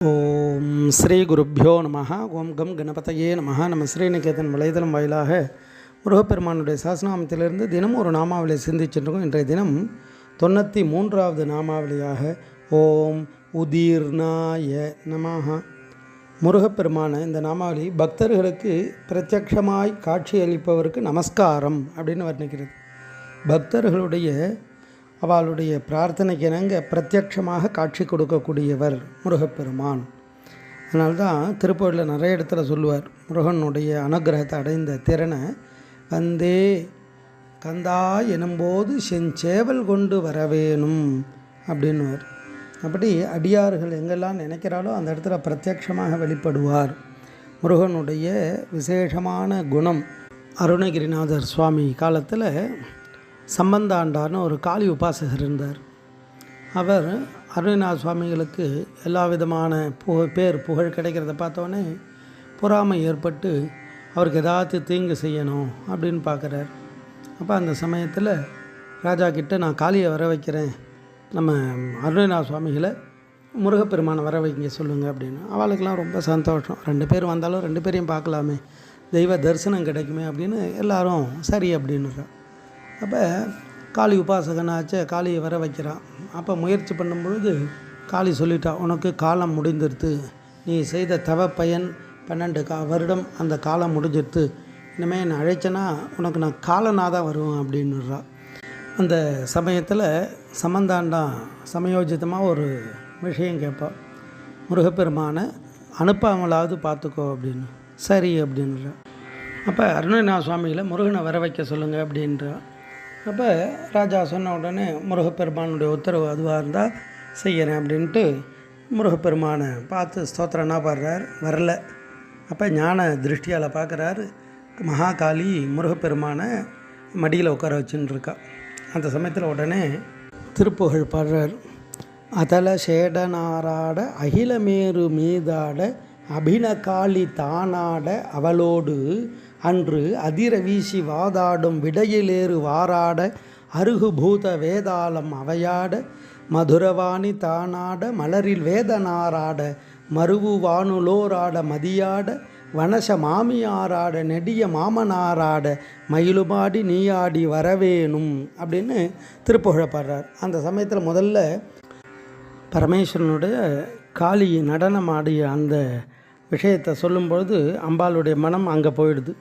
ஓம் ஸ்ரீ குருப்பியோ நம ஓம் கம் கணபதையே நம நம்ம ஸ்ரீநிகேதன் வலைதளம் வாயிலாக முருகப்பெருமானுடைய சாசனாமத்திலிருந்து தினம் ஒரு நாமாவளியை சிந்திச்சுருக்கோம் இன்றைய தினம் தொண்ணூற்றி மூன்றாவது நாமாவளியாக ஓம் உதீர்ணாய நமஹா. முருகப்பெருமான இந்த நாமாவளி பக்தர்களுக்கு பிரத்யக்ஷமாய் காட்சியளிப்பவருக்கு நமஸ்காரம் அப்படின்னு வர்ணிக்கிறது. பக்தர்களுடைய அவளுடைய பிரார்த்தனைக்கு இணங்க பிரத்யட்சமாக காட்சி கொடுக்கக்கூடியவர் முருகப்பெருமான். அதனால்தான் திருப்பூரில் நிறைய இடத்துல சொல்லுவார் முருகனுடைய அனுகிரகத்தை அடைந்த திறனை வந்தே கந்தா எனும்போது செஞ்சேவல் கொண்டு வரவேணும் அப்படின்னுவார். அப்படி அடியார்கள் எங்கெல்லாம் நினைக்கிறாலோ அந்த இடத்துல பிரத்யட்சமாக வெளிப்படுவார். முருகனுடைய விசேஷமான குணம் அருணகிரிநாதர் சுவாமி காலத்தில் சம்பந்தாண்டார்னு ஒரு காளி உபாசகர் இருந்தார். அவர் அருணகிரிநாத சுவாமிகளுக்கு எல்லா விதமான புக பேர் புகழ் கிடைக்கிறத பார்த்தோன்னே பொறாமை ஏற்பட்டு அவருக்கு ஏதாச்சும் தீங்கு செய்யணும் அப்படின்னு பார்க்குறார். அப்போ அந்த சமயத்தில் ராஜா கிட்டே நான் காளியை வர வைக்கிறேன் நம்ம அருணநாத சுவாமிகளை முருகப்பெருமானை வர வைங்க சொல்லுங்க அப்படின்னு. அவளுக்கெல்லாம் ரொம்ப சந்தோஷம். ரெண்டு பேர் வந்தாலும் ரெண்டு பேரையும் பார்க்கலாமே. தெய்வ தரிசனம் கிடைக்குமே அப்படின்னு எல்லாரும் சரி அப்படின்னுறான் அப்போ காளி உபாசகனாச்சு காளியை வர வைக்கிறான் அப்போ முயற்சி பண்ணும்பொழுது காளி சொல்லிட்டா உனக்கு காலம் முடிந்துருது நீ செய்த தவ பயன் பன்னெண்டு கா வருடம் அந்த காலம் முடிஞ்சிருது இனிமேல் என்னை அழைச்சனா உனக்கு நான் காலனாக தான் வருவேன் அப்படின்னுறான் அந்த சமயத்தில் சம்பந்தாண்டா சமயோஜிதமாக ஒரு விஷயம் கேட்பான் முருகப்பெருமானை அனுப்பாமலாவது பார்த்துக்கோ அப்படின்னு. சரி அப்படின்ற. அப்போ அருணநாத சுவாமியில் முருகனை வர வைக்க சொல்லுங்கள் அப்படின்றான் அப்போ ராஜா சொன்ன உடனே முருகப்பெருமானுடைய உத்தரவு அதுவாக இருந்தால் செய்கிறேன் அப்படின்ட்டு முருகப்பெருமானை பார்த்து ஸ்தோத்திரன்னா பாடுறார். வரல. அப்போ ஞான திருஷ்டியால் பார்க்குறாரு மகாகாளி முருகப்பெருமானை மடியில் உட்கார வச்சுன்னு இருக்கா. அந்த சமயத்தில் உடனே திருப்புகழ் பாடுறார். அதல சேடனாராட அகிலமேரு மீதாட அபினகாளி தானாட அவளோடு அன்று அதிர வீசி வாதாடும் விடையிலேறு வாராட அருகுபூத வேதாளம் அவையாட மதுரவாணி தானாட மலரில் வேதனாராட மருவு வானுலோராட மதியாட வனச மாமியாராட நெடிய மாமனாராட மயிலுபாடி நீயாடி வரவேணும் அப்படின்னு திருப்புகழ பாடுறார் அந்த சமயத்தில் முதல்ல பரமேஸ்வரனுடைய காளி நடனம் ஆடிய அந்த விஷயத்தை சொல்லும்பொழுது அம்பாளுடைய மனம் அங்கே போயிடுது.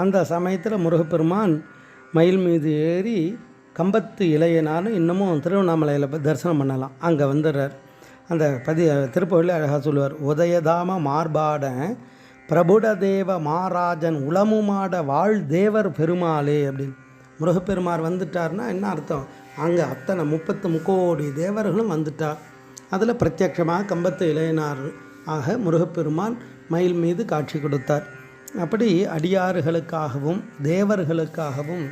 அந்த சமயத்தில் முருகப்பெருமான் மயில் மீது ஏறி கம்பத்து இளையனாலும் இன்னமும் திருவண்ணாமலையில் போய் தரிசனம் பண்ணலாம். அங்கே வந்துடுறார். அந்த பதி திருப்பதியில் அழகாக சொல்லுவார். உதயதாம மார்பாட பிரபுடதேவ மாராஜன் உளமுமாட வாழ் தேவர் பெருமாளே அப்படின்னு. முருகப்பெருமார் வந்துட்டார்னா என்ன அர்த்தம்? அங்கே அத்தனை முப்பத்து முக்கோடி தேவர்களும் வந்துட்டார் அதில் பிரத்யட்சமாக கம்பத்து இளையனார் ஆக முருகப்பெருமான் மயில் மீது காட்சி கொடுத்தார். அப்படி அடியாறுகளுக்காகவும் தேவர்களுக்காகவும்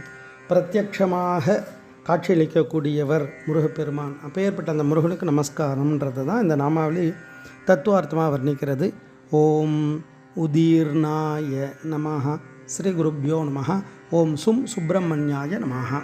பிரத்யட்சமாக காட்சியளிக்கக்கூடியவர் முருகப்பெருமான். அப்பேற்பட்ட அந்த முருகனுக்கு நமஸ்காரம்ன்றது தான் இந்த நாமாவளி தத்துவார்த்தமாக வர்ணிக்கிறது. ஓம் உதீர்ணாய நமஹ. ஸ்ரீ குருப்பியோ நமஹ. ஓம் சும் சுப்பிரமணியாய நமஹ.